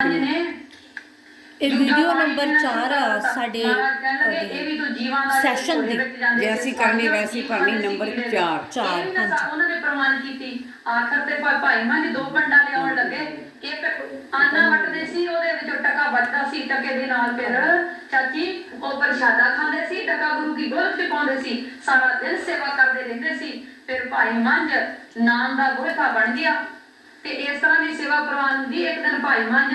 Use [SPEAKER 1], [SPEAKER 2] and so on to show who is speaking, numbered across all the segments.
[SPEAKER 1] ਇਹ video number 4 ਆ ਸਾਡੇ
[SPEAKER 2] ਦਾ
[SPEAKER 1] ਸੈਸ਼ਨ ਦੀ
[SPEAKER 3] ਜੈਸੀ ਕਰਨੀ ਵੈਸੀ ਭਰਨੀ ਨੰਬਰ ਚਾਰ।
[SPEAKER 1] ਚਾਰ,
[SPEAKER 2] ਹਾਂਜੀ
[SPEAKER 1] ਹਾਂਜੀ।
[SPEAKER 2] ਉਹਨਾਂ ਨੇ ਪ੍ਰਮਾਣ ਕੀਤੀ ਆਖਰ ਤੇ ਭਾਈ ਮਾਂ ਜੀ ਦੋ ਪੰਡਾ ਲਿਆਉਣ ਲੱਗੇ ਇੱਕ ਆਨਾ ਵਟਦੇ ਸੀ ਉਹਦੇ ਵਿੱਚੋਂ ਟਕਾ ਬਚਦਾ ਸੀ ਟਕੇ ਦੇ ਨਾਲ ਫਿਰ ਚਾਚੀ ਉਹ ਪ੍ਰਸ਼ਾਦਾ ਖਾਂਦੇ ਸੀ ਟਕਾ ਗੁਰੂ ਕੀ ਗੋਲਕ ਤੇ ਪਾਉਂਦੇ ਸੀ ਸਾਰਾ ਦਿਨ ਸੇਵਾ ਕਰਦੇ ਰਹਿੰਦੇ ਸੀ ਫਿਰ ਭਾਈ ਮੰਝ ਨਾਮ ਦਾ ਗੋਹਤਾ ਬਣ ਗਿਆ ਤੇ ਇਸ ਤਰ੍ਹਾਂ ਦੀ ਸੇਵਾ ਪ੍ਰਵਾਨ ਹੁੰਦੀ ਇੱਕ ਦਿਨ ਭਾਈ ਮੰਝ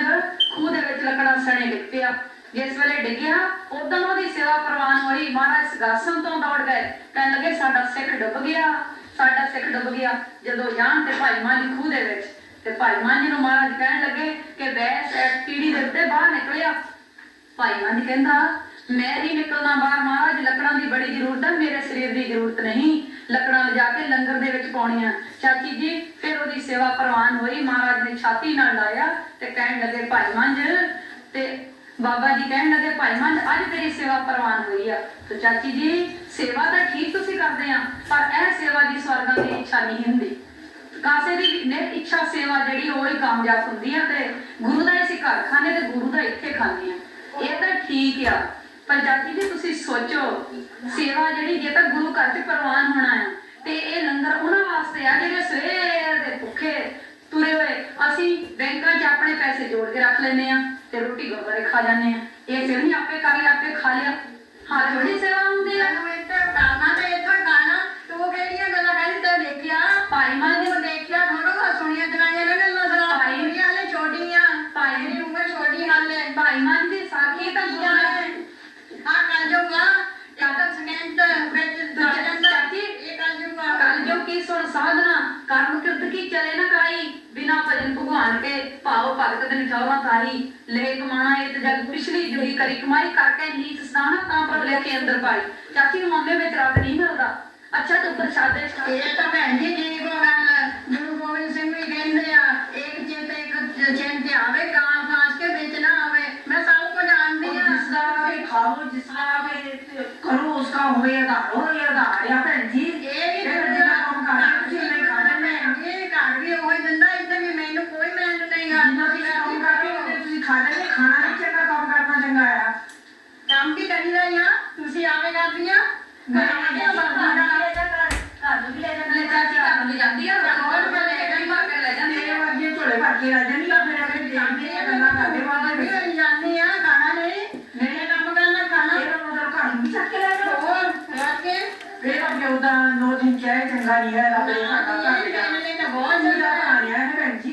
[SPEAKER 2] ਖੂਹ ਦੇ ਵਿੱਚ ਲੱਕੜਾਂ ਸਣੇ ਡਿੱਗ ਪਿਆ ਜਿਸ ਵੇਲੇ ਡਿੱਗਿਆ, ਉਦੋਂ ਉਹਦੀ ਸੇਵਾ ਪ੍ਰਵਾਨ ਹੋਈ। ਮਹਾਰਾਜ ਸਗਾਸਨ ਤੋਂ ਦੌੜ ਗਏ। ਕਹਿਣ ਲੱਗੇ, ਸਾਡਾ ਸਿੱਖ ਡੁੱਬ ਗਿਆ। ਸਾਡਾ ਸਿੱਖ ਡੁੱਬ ਗਿਆ। ਜਦੋਂ ਜਾਣ ਤੇ ਭਾਈ ਮੰਝ ਖੂਹ ਦੇ ਵਿੱਚ, ਤੇ ਭਾਈ ਮੰਝ ਨੂੰ ਮਹਾਰਾਜ ਕਹਿਣ ਲੱਗੇ ਕਿ ਬੈਸ ਐਟ ਦੇ ਉੱਤੇ ਬਾਹਰ ਨਿਕਲਿਆ। ਭਾਈ ਮੰਝ ਕਹਿੰਦਾ, ਮੈਂ ਨਹੀਂ ਨਿਕਲਣਾ ਬਾਹਰ, ਮਹਾਰਾਜ, ਲੱਕੜਾਂ ਦੀ ਬੜੀ ਜ਼ਰੂਰਤ ਹੈ। ਮੇਰੇ ਸਰੀਰ ਦੀ ਜ਼ਰੂਰਤ ਨਹੀਂ। ਲੱਕੜਾਂ ਲਿਜਾ ਕੇ ਲੰਗਰ ਦੇ ਵਿੱਚ ਪਾਉਣੀਆਂ ਚਾਚੀ ਜੀ, ਫਿਰ ਉਹਦੀ ਸੇਵਾ ਪ੍ਰਵਾਨ ਹੋਈ, ਮਹਾਰਾਜ ਨੇ ਛਾਤੀ ਨਾਲ ਲਾਇਆ ਤੇ ਕਹਿਣ ਲੱਗੇ, ਭਾਈ ਮੰਝ। ਤੇ ਬਾਬਾ ਜੀ ਕਹਿਣ ਲੱਗੇ, ਭਾਈ ਮੰਝ, ਅੱਜ ਤੇਰੀ ਸੇਵਾ ਪ੍ਰਵਾਨ ਹੋਈ ਆ। ਤੇ ਚਾਚੀ ਜੀ, ਸੇਵਾ ਤਾਂ ਠੀਕ ਤੁਸੀਂ ਕਰਦੇ ਆ, ਪਰ ਇਹ ਸੇਵਾ ਦੀ ਸਵਰਗਾਂ ਦੀ ਇੱਛਾ ਨਹੀਂ ਹੁੰਦੀ। ਕਾਸੇ ਦੀ ਨੇ ਇੱਛਾ ਸੇਵਾ ਜਿਹੜੀ, ਉਹ ਹੀ ਕਾਮਯਾਬ ਹੁੰਦੀ ਆ ਤੇ ਗੁਰੂ ਦਾ ਅਸੀਂ ਘਰ ਖਾਣੇ ਤੇ ਗੁਰੂ ਦਾ ਇੱਥੇ ਖਾਂਦੇ ਆ। ਇਹ ਤਾਂ ਠੀਕ ਆ। ਪਰ ਚਾਚੀ ਜੀ ਤੁਸੀਂ ਸੋਚੋ ਸੇਵਾ ਜਿਹੜੀ ਜੇ ਤਾਂ ਗੁਰੂ ਘਰ ਚ ਪ੍ਰਵਾਨ ਹੋਣਾ ਆ। ਤੇ ਇਹ ਲੰਗਰ ਉਹਨਾਂ ਵਾਸਤੇ ਆ ਜਿਹੜੇ ਸਵੇਰ ਦੇ ਭੁੱਖੇ ਤੁਰੇ ਹੋਏ। ਅਸੀਂ ਬੈਂਕਾਂ 'ਚ ਆਪਣੇ ਪੈਸੇ ਜੋੜ ਕੇ ਰੱਖ ਲੈਨੇ ਆ ਤੇ ਰੋਟੀ ਗੁਰਦੁਆਰੇ ਖਾ ਜਾਂਦੇ ਆ। ਇਹ ਫਿਰ ਨਹੀਂ ਆਪੇ ਕਰ ਲਿਆ ਆਪੇ ਖਾ ਲਿਆ। ਹਾਂ ਥੋੜੀ ਸੇਵਾ ਹੁੰਦੀ ਆ। ਮਾਂ ਜੀ ਭਾਈ ਮਾਂ ਜੀ ਦੀ ਸਾਖੀ ਤਾਂ ਗੁਰੂ ਨੇ ਕੱਲ ਜੋ ਕੀ ਸੁਣ ਸਾਧਨਾ? ਕਰਮ ਕਿਰਤ ਕੀ ਚਲੇ ਨਾ ਕਾਈ ਬਿਨਾ ਭਜਨ ਭਗਵਾਨ ਕੇ ਭਾਉ ਭਗਤ ਦੇ ਨਿਠਾਵਾ ਕਾਹੀ? ਲੈ ਕਮਾਣਾ ਇਹ ਜਗ ਪਿਛਲੀ ਜੁੜੀ ਕਰੀ ਕਮਾਈ ਕਰਕੇ ਨੀਚ ਸਾਨਾ ਤਾਂ ਪਰ ਲੈ ਕੇ ਅੰਦਰ ਪਾਈ। ਚਾਚੀ ਮਾਮੇ ਵਿੱਚ ਰੱਬ ਨਹੀਂ ਮਿਲਦਾ। ਅੱਛਾ ਤੂੰ ਪ੍ਰਸ਼ਾਦੇ
[SPEAKER 4] ਇਹ ਤਾਂ ਭੈਣ ਜੀ ਜੀ ਕੋ ਗੱਲ ਗੁਰੂ ਗੋਬਿੰਦ ਸਿੰਘ ਵੀ ਕਹਿੰਦੇ ਆ ਇੱਕ ਚਿੰਤ ਇੱਕ ਚਿੰਤ ਆਵੇ ਕਾਂ ਫਾਂਸ ਕੇ ਵਿੱਚ ਨਾ ਆਵੇ। ਮੈਂ ਸਭ ਕੁਝ ਜਾਣਦੀ ਆ
[SPEAKER 5] ਜਿਸ ਦਾ ਖਾਓ ਜਿਸ भी करो उसका होए आधार हो या आधार या भैन जी
[SPEAKER 4] ਇਹ ਵੀ
[SPEAKER 5] ਇਹ ਜਿਹੜਾ ਕੰਮ ਕਰਦੇ ਤੁਸੀਂ ਨਹੀਂ ਕਰਦੇ ਮੈਂ
[SPEAKER 4] ਇਹ ਘਰ ਵੀ ਉਹ ਹੀ ਦਿੰਦਾ ਇੱਥੇ ਵੀ ਮੈਨੂੰ ਕੋਈ ਮਿਹਨਤ ਨਹੀਂ ਗਾ
[SPEAKER 5] ਜਿੰਨਾ ਤੁਸੀਂ ਕੰਮ ਕਰਦੇ ਹੋ ਤੁਸੀਂ ਖਾਣਾ ਨਹੀਂ ਖਾਣਾ ਨਹੀਂ ਚੰਗਾ ਕੰਮ ਕਰਨਾ ਚੰਗਾ ਆ
[SPEAKER 4] ਕੰਮ ਵੀ ਕਰੀਦਾ ਆ ਤੁਸੀਂ ਆਵੇ ਕਰਦੀਆਂ
[SPEAKER 5] ਮੈਂ
[SPEAKER 4] ਕਰਾਂਗੇ
[SPEAKER 5] ਘਰ ਨੂੰ ਵੀ ਲੈ ਜਾਂਦੇ
[SPEAKER 2] ਲੈ ਚਾਚੀ ਘਰ ਨੂੰ ਲੈ ਜਾਂਦੀ ਆ ਹੋਰ ਮੈਂ ਲੈ ਕੇ ਭਰ ਕੇ ਲੈ ਜਾਂਦੀ
[SPEAKER 5] ਮੇਰੇ
[SPEAKER 2] ਆ
[SPEAKER 5] ਵਰਗੇ ਝੋਲੇ ਭਰ ਕੇ ਰਾਜਾ ਨਹੀਂ ਆ
[SPEAKER 4] ਨਹੀਂ
[SPEAKER 5] ਹੈ ਰੱਬ ਨੇ ਸਾਡਾ ਘਰ
[SPEAKER 4] ਮੇਰੇ ਲਈ ਤਾਂ ਬਹੁਤ ਚੰਗਾ
[SPEAKER 5] ਕਹਾਣੀਆਂ ਹੈ ਭੈਣ ਜੀ।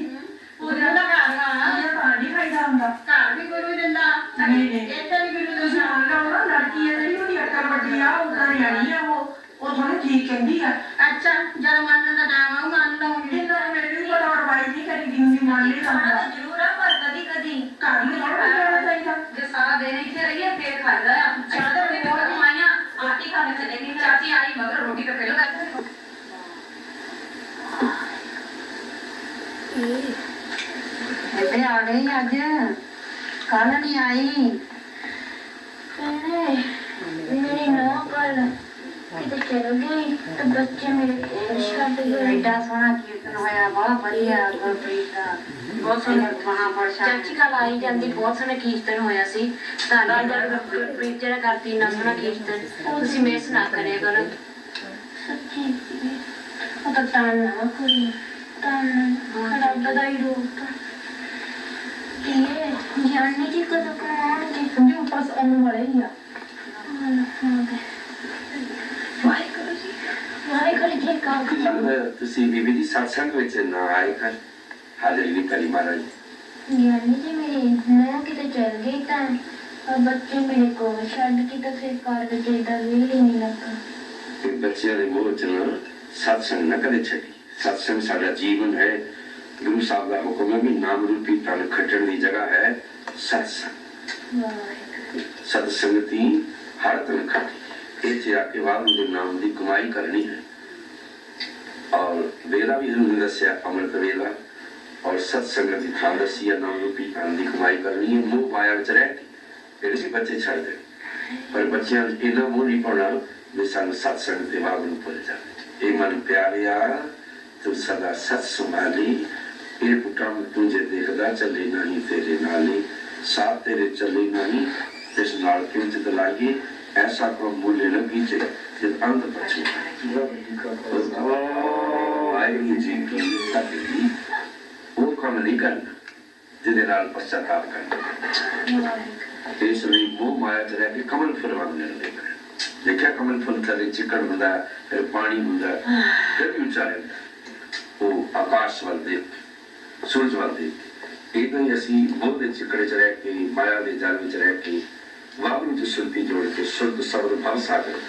[SPEAKER 4] ਉਹਦਾ ਤਾਂ ਘਰ ਆ
[SPEAKER 5] ਉਹਦਾ ਤਾਂ ਨਹੀਂ ਖਾਈਦਾ ਹੁੰਦਾ।
[SPEAKER 4] ਘਰ ਵੀ ਗੁਰੂ ਦਿੰਦਾ।
[SPEAKER 5] ਨਹੀਂ, ਨਹੀਂ।
[SPEAKER 4] ਇੱਥੇ ਵੀ ਗੁਰੂ
[SPEAKER 5] ਤੁਸੀਂ
[SPEAKER 4] ਦਿੰਦਾ
[SPEAKER 5] ਮੰਨ ਲਓ ਨਾ ਲੜਕੀ ਹੈ ਜਿਹੜੀ ਉਹਦੀ ਅਕਲ ਵੱਡੀ ਆ ਉਹਦਾ ਨਿਆਣੀ ਆ ਉਹ। ਉਹ ਤੁਹਾਨੂੰ ਠੀਕ ਕਹਿੰਦੀ ਆ।
[SPEAKER 4] ਅੱਛਾ ਜਦ ਮੰਨਣ ਦਾ ਟਾਈਮ ਆਉ ਮੰਨ ਲਵਾਂਗੀ
[SPEAKER 5] ਜਿੰਨਾ ਮੈਨੂੰ ਵੀ ਪਤਾ ਅਡਵਾਈਸ ਨਹੀਂ ਕਰੀ ਦੀ ਹੁੰਦੀ ਮੰਨ ਨਹੀਂ ਸਕਦਾ
[SPEAKER 1] ਜ਼ਰੂਰ ਆ ਪਰ ਕਦੀ ਕਦੀ
[SPEAKER 5] ਘਰ ਨੂੰ ਥੋੜਾ ਜਾਣਾ ਚਾਹੀਦਾ
[SPEAKER 2] ਜੇ ਸਾਰਾ ਦਿਨ ਇੱਥੇ ਰਹੀਏ ਫੇਰ ਖਾਈਦਾ ਆ ਚਾਦਰ ਦੇ ਬਹੁਤ ਕਮਾਈਆਂ ਆਟੀ ਖਾਣੇ ਚਲੇ ਗਈ ਚਾਚੀ ਆਈ ਮਗਰ ਰੋਟੀ ਦਾ ਪਹਿਲਾਂ ਕਰ
[SPEAKER 4] ਇੱਥੇ ਆ ਗਈ ਅੱਜ। ਕੱਲ ਨਹੀਂ ਆਈ।
[SPEAKER 6] ਮੇਰੀ ਨੌਂ ਕੱਲ ਕਿਤੇ ਚਲ ਗਈ ਤੇ ਬੱਚੇ ਮੇਰੇ ਕੋਲ ਛੱਡ ਗਏ।
[SPEAKER 4] ਐਡਾ ਸੋਹਣਾ ਕੀਰਤਨ ਹੋਇਆ ਬਹੁਤ ਵਧੀਆ ਗੁਰਪ੍ਰੀਤ ਦਾ। ਬਹੁਤ ਸੋਹਣਾ ਮਹਾਪੁਰਸ਼ਾਂ
[SPEAKER 6] ਚਾਚੀ ਕੱਲ ਆਈ ਜਾਂਦੀ ਬਹੁਤ ਸੋਹਣਾ ਕੀਰਤਨ ਹੋਇਆ ਸੀ। ਧੰਨਵਾਦ ਗੁਰਪ੍ਰੀਤ ਜਿਹੜਾ ਕਰਦੀ ਨਾ ਸੋਹਣਾ ਕੀਰਤਨ। ਤੁਸੀਂ ਮਿਸ ਨਾ ਕਰਿਆ ਕਰੋ। ਸੱਚੀ ਉਹ ਤਾਂ ਤਾਂ ਨਾ ਕਰੀ ਤਾਂ ਖੜਾ ਬਦਾਈ ਰੂਪ ਇਹ ਜਾਣਨੀ ਜੀ ਕਦੋਂ ਕਰਾਉਣਗੇ
[SPEAKER 5] ਜੀ ਬਸ ਆਉਣ ਵਾਲੇ ਹੀ ਆ
[SPEAKER 6] ਵਾਹਿਗੁਰੂ ਜੀ ਵਾਹਿਗੁਰੂ ਜੀ ਕਾ ਖਾਲਸਾ
[SPEAKER 7] ਤੁਸੀਂ ਬੀਬੀ ਦੀ ਸਤਸੰਗ ਵਿੱਚ ਨਾ ਆਏ ਕਰ ਹਾਜ਼ਰੀ ਨਹੀਂ ਕਰੀ ਮਹਾਰਾਜ।
[SPEAKER 6] ਯਾਨੀ ਜੀ ਮੇਰੀ ਨੂੰਹ ਕਿਤੇ ਚਲ ਗਈ ਤਾਂ ਬੱਚੇ ਮੇਰੇ ਕੋਲ ਛੱਡ ਕੇ ਤਾਂ ਫਿਰ ਵਿੱਚ ਏਦਾਂ ਵੀ ਨਹੀਂ ਲੱਗਾ।
[SPEAKER 7] ਬੱਚਿਆਂ ਦੇ ਮੂੰਹ ਚ ਨਾ ਸਤਸੰਗ ਨਾ ਕਦੇ ਛੱਡੀ। ਸਤਸੰਗ ਸਾਡਾ ਜੀਵਨ ਹੈ। ਗੁਰੂ ਸਾਹਿਬ ਦਾ ਹੁਕਮ ਹੈ ਵੀ ਨਾਮ ਰੂਪੀ ਤਨ ਖੱਟਣ ਦੀ ਜਗ੍ਹਾ ਹੈ। ਸਤਸੰਗ
[SPEAKER 6] ਵਾਹਿਗੁਰੂ
[SPEAKER 7] ਸਤਸੰਗਤੀ ਹਰ ਤਨ ਖੱਟੀ ਇੱਥੇ ਆ ਕੇ ਵਾਹਿਗੁਰੂ ਦੇ ਨਾਮ ਦੀ ਕਮਾਈ ਕਰਨੀ ਹੈ। ਔਰ ਵੇਲਾ ਵੀ ਤੁਹਾਨੂੰ ਦੱਸਿਆ, ਅੰਮ੍ਰਿਤ ਵੇਲਾ ਔਰ ਸਤਸੰਗ ਦੀ ਥਾਂ ਦੱਸੀ ਹੈ, ਨਾਮ ਰੂਪੀ ਤਨ ਦੀ ਕਮਾਈ ਕਰਨੀ ਹੈ। ਮੋਹ ਮਾਇਆ ਵਿੱਚ ਰਹਿ ਕੇ ਫਿਰ ਅਸੀਂ ਬੱਚੇ ਛੱਡ ਦੇ ਪਰ ਬੱਚਿਆਂ ਨੂੰ ਇਹਨਾਂ ਮੋਹ ਨਹੀਂ ਪਾਉਣਾ ਵੀ ਸਾਨੂੰ ਸਤਸੰਗ ਦੇ ਵਾਗ ਨੂੰ ਭੁੱਲ ਜਾਵੇ ਇਹ ਮਨ ਪਿਆਰਿਆ, ਤੂੰ ਸਦਾ ਸਤ ਸੰਭਾਲੀ ਇਹ ਪੁੱਟਾਂ ਤੁਝੇ ਦੇਖਦਾ ਚੱਲੇ ਨਹੀਂ ਤੇਰੇ ਨਾਲੇ ਸਾਥ ਤੇਰੇ ਚੱਲੇ ਨਹੀਂ ਇਸ ਨਾਲ ਕਿੰਚ ਦਲਾਈਏ ਐਸਾ ਕੋ ਮੁੱਲੇ ਲਗੀ ਜੇ ਜਦ ਅੰਤ ਬਚੇ ਵਾਹਿਗੁਰੂ ਜੀ ਕੀ ਉਹ ਕੰਮ ਨਹੀਂ ਕਰਨਾ ਜਿਹਦੇ ਨਾਲ ਪਛਤਾਪ ਕਰਨਾ। ਇਸ ਲਈ ਮੋਹ ਮਾਇਆ ਚ ਰਹਿ ਕੇ ਕਮਲ ਫੁੱਲ ਵਾਂਗ ਨਿਰਣੇ ਕਰਨਾ। ਦੇਖਿਆ ਕਮਲ ਫੁੱਲ ਥੱਲੇ ਚਿੱਕੜ ਹੁੰਦਾ ਫਿਰ ਪਾਣੀ ਹੁੰਦਾ ਫਿਰ ਵੀ ਉੱਚਾ ਰਹਿੰਦਾ ਹੈ। ਉਹ ਆਕਾਸ਼ ਵੱਲ ਦੇ ਸੂਰਜ ਵੱਲ ਦੇ ਇਦਾਂ ਹੀ ਅਸੀਂ ਮੋਹ ਦੇ ਚਿੱਕੜ ਚ ਰਹਿ ਕੇ ਮਾਇਆ ਦੇ ਜਾਲ ਵਿੱਚ ਰਹਿ ਕੇ ਵਾਹਿਗੁਰੂ ਦੀ ਸੁਰਤੀ ਜੋੜ ਕੇ ਸੁਰਤ ਸ਼ਬਦ ਭਵ ਸਾਗਰ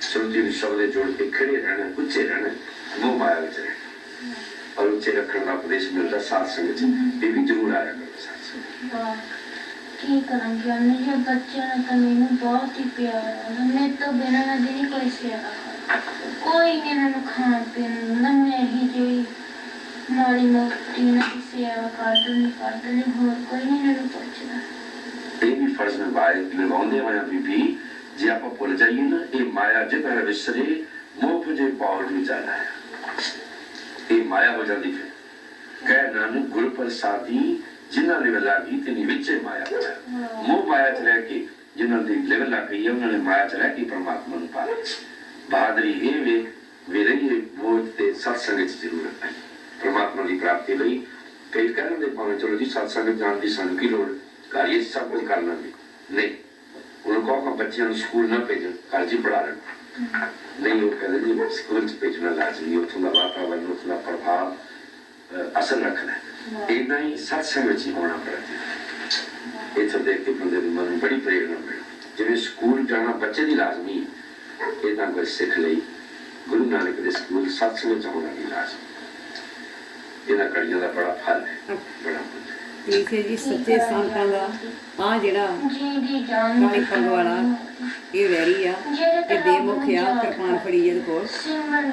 [SPEAKER 7] ਸੁਰਤੀ ਦੇ ਸ਼ਬਦ ਜੋੜ ਕੇ ਖੜੇ ਰਹਿਣਾ ਉੱਚੇ ਰਹਿਣਾ ਮੋਹ ਮਾਇਆ ਵਿੱਚ ਰਹਿਣਾ ਔਰ ਉੱਚੇ ਰੱਖਣ ਦਾ ਉਪਦੇਸ਼ ਮਿਲਦਾ ਸਾਧ ਸੰਗਤ ਚ। ਇਹ ਵੀ ਜ਼ਰੂਰ ਆਇਆ ਕਰੋ ਸਾਧ ਸੰਗਤ
[SPEAKER 6] ਵਾਹ, ਕੀ ਕਰਾਂਗੇ? ਅੰਨੇ ਜੇ ਬੱਚਿਆਂ ਨਾਲ ਤਾਂ ਮੈਨੂੰ ਬਹੁਤ ਹੀ ਪਿਆਰ ਹੈ ਮੈਂ ਤੋਂ ਬਿਨਾਂ ਨਾ ਦਿਨ ਕੋਈ ਸੇਵਾ ਕਰਦਾ। ਕੋਈ ਨਹੀਂ ਇਹਨਾਂ ਨੂੰ ਖਾਣ ਪੀਣ ਨੂੰ ਨਾ ਮੈਂ ਹੀ ਜਿਹੜੀ ਮਾੜੀ ਮੋਟੀ ਨਾ ਸੇਵਾ ਕਰ ਦਿੰਦੀ ਕਰ ਦਿੰਦੀ ਹੋਰ ਕੋਈ ਨਹੀਂ ਇਹਨਾਂ ਨੂੰ ਪੁੱਛਦਾ।
[SPEAKER 7] ਇਹ ਵੀ ਫਰਜ਼ ਨਿਭਾਏ ਨਿਭਾਉਂਦੇ ਹੋਇਆ ਬੀਬੀ, ਜੇ ਆਪਾਂ ਭੁੱਲ ਜਾਈਏ ਨਾ, ਇਹ ਮਾਇਆ ਜਿੱਧਰ ਵਿਸਰੇ, ਮੋਹ ਪੁਜੇ ਪਾਉ ਨੂੰ ਜਾਣਾ ਹੈ। ਇਹ ਮਾਇਆ ਹੋ ਜਾਂਦੀ ਫਿਰ। ਕਹਿ ਨਾਨਕ ਗੁਰ ਪ੍ਰਸਾਦੀ ਜਿਨ੍ਹਾਂ ਨੇ ਲਾਗੀ ਤੇ ਵਿੱਚੇ ਮਾਇਆ ਮੋਹ ਮਾਇਆ ਚ ਰਹਿ ਕੇ ਜਿਨ੍ਹਾਂ ਦੀ ਲਿਵ ਲੱਗ ਗਈ ਉਹਨਾਂ ਨੇ ਮਾਇਆ ਚ ਰਹਿ ਕੇ ਪਰਮਾਤਮਾ ਨੂੰ ਪਾ ਲਿਆ ਬਹਾਦਰੀ ਇਹ ਵੇ ਵੇਲੇ ਮੋਹ ਤੇ ਸਤਸੰਗ ਚ ਜ਼ਰੂਰਤ ਹੈ ਪਰਮਾਤਮਾ ਦੀ ਪ੍ਰਾਪਤੀ ਲਈ। ਕਈ ਕਹਿੰਦੇ ਭਾਵੇਂ ਚਲੋ ਜੀ ਸਤਸੰਗ ਜਾਣ ਦੀ ਸਾਨੂੰ ਕੀ ਲੋੜ? ਘਰ ਹੀ ਸਭ ਕੁਝ ਕਰ ਲਾਂਗੇ। ਨਹੀਂ। ਉਹਨਾਂ ਕਹੋ ਕਿ ਬੱਚਿਆਂ ਨੂੰ ਸਕੂਲ ਨਾ ਭੇਜਣ ਘਰ 'ਚ ਹੀ ਪੜ੍ਹਾ ਲੈਣ। ਨਹੀਂ ਉਹ ਕਹਿੰਦੇ ਜੀ ਸਕੂਲ 'ਚ ਭੇਜਣਾ ਲਾਜ਼ਮੀ ਉੱਥੋਂ ਦਾ ਵਾਤਾਵਰਨ ਉੱਥੋਂ ਦਾ ਪ੍ਰਭਾਵ ਅਸਰ ਰੱਖਣਾ। ਇਦਾਂ ਹੀ ਸਤਸੰਗ ਵਿੱਚ ਹੀ ਹੋਣਾ ਪੜਦਾ ਇੱਥੇ ਦੇਖ ਕੇ ਬੰਦੇ ਨੂੰ ਮਨ ਨੂੰ ਬੜੀ ਪ੍ਰੇਰਣਾ ਮਿਲਦੀ ਜਿਵੇਂ ਸਕੂਲ ਜਾਣਾ ਬੱਚੇ ਦੀ ਲਾਜ਼ਮੀ ਹੈ ਇਦਾਂ ਕੋਈ ਸਿੱਖ ਲਈ। ਗੁਰੂ ਨਾਨਕ ਦੇ ਸਕੂਲ ਸਤਸੰਗ ਵਿੱਚ ਹੋਣਾ ਵੀ ਲਾਜ਼ਮੀ ਇਹਨਾਂ ਕੜੀਆਂ ਦਾ ਬੜਾ ਫਲ ਹੈ। ਬੜਾ
[SPEAKER 3] ਇਸੇ ਜੀ ਸੱਚੇ ਸੰਤਾਂ ਦਾ ਆ ਜਿਹੜਾ
[SPEAKER 6] ਜੀ ਦੀ ਜਾਨ
[SPEAKER 3] ਕਾਲੀ ਪੱਗ ਵਾਲਾ ਇਹ ਵੈਰੀ ਆ ਇਹ ਬੇਮੁਖ ਆ ਕਿਰਪਾਨ ਫੜੀ ਇਹਦੇ ਕੋਲ।